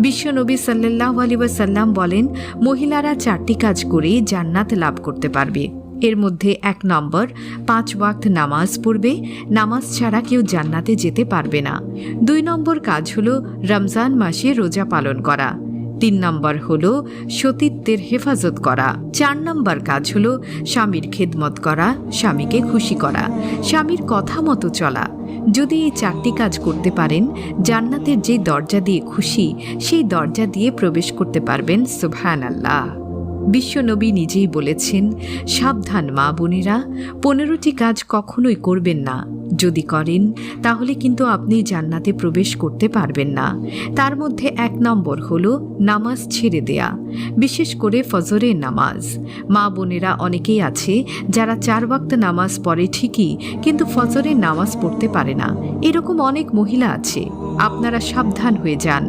বিশ্বনবী সাল্লাহ আলী সাল্লাম বলেন, মহিলারা চারটি কাজ করে জান্নাত লাভ করতে পারবে। এর মধ্যে এক নম্বর, পাঁচ ওয়াক্ত নামাজ পড়বে। নামাজ ছাড়া কেউ জান্নাতে যেতে পারবে না। দুই নম্বর কাজ হলো রমজান মাসে রোজা পালন করা। তিন নম্বর হল সতীত্বের হেফাজত করা। চার নম্বর কাজ হল স্বামীর খেদমত করা, স্বামীকে খুশি করা, স্বামীর কথা মতো চলা। যদি এই চারটি কাজ করতে পারেন, জান্নাতের যে দরজা দিয়ে খুশি, সেই দরজা দিয়ে প্রবেশ করতে পারবেন সুবহান আল্লাহ বিশ্বনবী নিজেই বলেছেন, সাবধান মা বোনেরা, পনেরোটি কাজ কখনোই করবেন না। যদি করেন, তাহলে কিন্তু আপনি জান্নাতে প্রবেশ করতে পারবেন না। তার মধ্যে এক নম্বর হল নামাজ ছেড়ে দেয়া, বিশেষ করে ফজরের নামাজ। মা বোনেরা অনেকেই আছে যারা চার ওয়াক্ত নামাজ পড়ে ঠিকই, কিন্তু ফজরের নামাজ পড়তে পারে না। এরকম অনেক মহিলা আছে। আপনারা সাবধান হয়ে যান।